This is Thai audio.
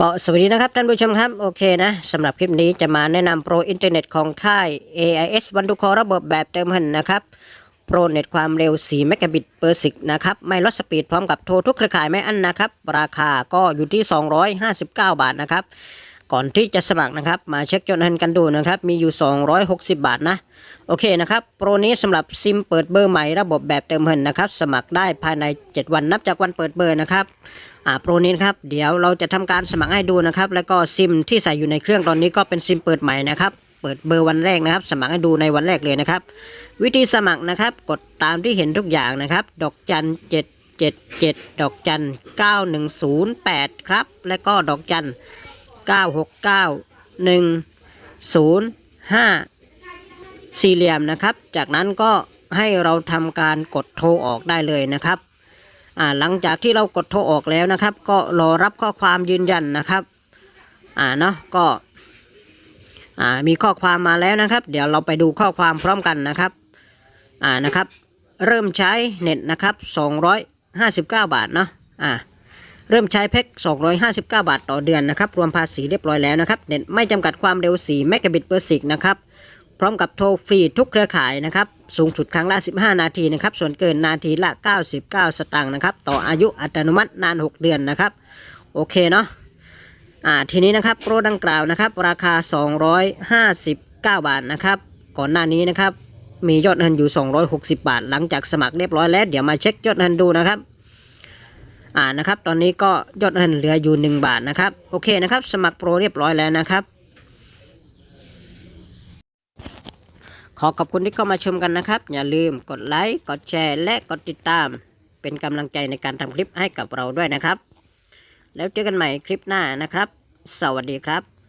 ก็สวัสดีนะครับท่านผู้ชมครับ โอเคนะสำหรับคลิปนี้จะมาแนะนำโปรอินเทอร์เน็ตของค่าย AIS วันทุกคอระบบแบบเติมหันนะครับโปรเน็ตความเร็ว 4 เมกะบิตเปอร์สิกนะครับ ไม่ลดสปีดพร้อมกับโทรทุกเครือข่ายไม่อั้นนะครับ ราคาก็อยู่ที่ 259 บาทนะครับ ก่อนที่จะสมัครนะครับ มาเช็คยอดเงินกันดูนะครับ มีอยู่ 260 บาทนะ โอเคนะครับ โปรนี้สำหรับซิมเปิดเบอร์ใหม่ระบบแบบเติมเงินนะครับ สมัครได้ภายใน 7 วันนับจากวันเปิดเบอร์นะครับอ่าโปรนี้นครับ เดี๋ยวเราจะทำการสมัครให้ดูนะครับ แล้วก็ซิมที่ใส่อยู่ในเครื่องตอนนี้ก็เป็นซิมเปิดใหม่นะครับเปิดเบอร์วันแรกนะครับ สมัครให้ดูในวันแรกเลยนะครับ วิธีสมัครนะครับ กดตามที่เห็นทุกอย่างนะครับ ดอกจันเจ็ดเจ็ดเจ็ดดอกจันเก้าหนึ่งศูนย์แปดครับ และก็ดอกจัน เก้าหกเก้าหนึ่งศูนย์ห้าสี่เหลี่ยมนะครับ จากนั้นก็ให้เราทำการกดโทรออกได้เลยนะครับหลังจากที่เรากดโทรออกแล้วนะครับ ก็รอรับข้อความยืนยันนะครับอ่าเนาะก็อ่ามีข้อความมาแล้วนะครับ เดี๋ยวเราไปดูข้อความพร้อมกันนะครับอ่านะครับ เริ่มใช้เน็ตนะครับ 259 บาทเนาะอ่า เริ่มใช้แพ็ก259 บาทต่อเดือนนะครับ รวมภาษีเรียบร้อยแล้วนะครับ เน็ตไม่จำกัดความเร็ว 4 เมกะบิตเปอร์สิกนะครับ พร้อมกับโทรฟรีทุกเครือข่ายนะครับ สูงสุดครั้งละ 15 นาทีนะครับ ส่วนเกินนาทีละ 99 สตางค์นะครับ ต่ออายุอัตโนมัตินาน 6 เดือนนะครับ โอเคเนาะ อ่า ทีนี้นะครับโปรดังกล่าวนะครับ ราคา 259 บาทนะครับ ก่อนหน้านี้นะครับ มียอดเงินอยู่ 260 บาท หลังจากสมัครเรียบร้อยแล้ว เดี๋ยวมาเช็คยอดเงินดูนะครับ อ่านะครับ ตอนนี้ก็ยอดเงินเหลืออยู่ 1 บาทนะครับ โอเคนะครับ สมัครโปรเรียบร้อยแล้วนะครับ ขอขอบคุณที่เข้ามาชมกันนะครับ อย่าลืมกดไลค์ กดแชร์ และกดติดตาม เป็นกำลังใจในการทำคลิปให้กับเราด้วยนะครับ แล้วเจอกันใหม่คลิปหน้านะครับ สวัสดีครับ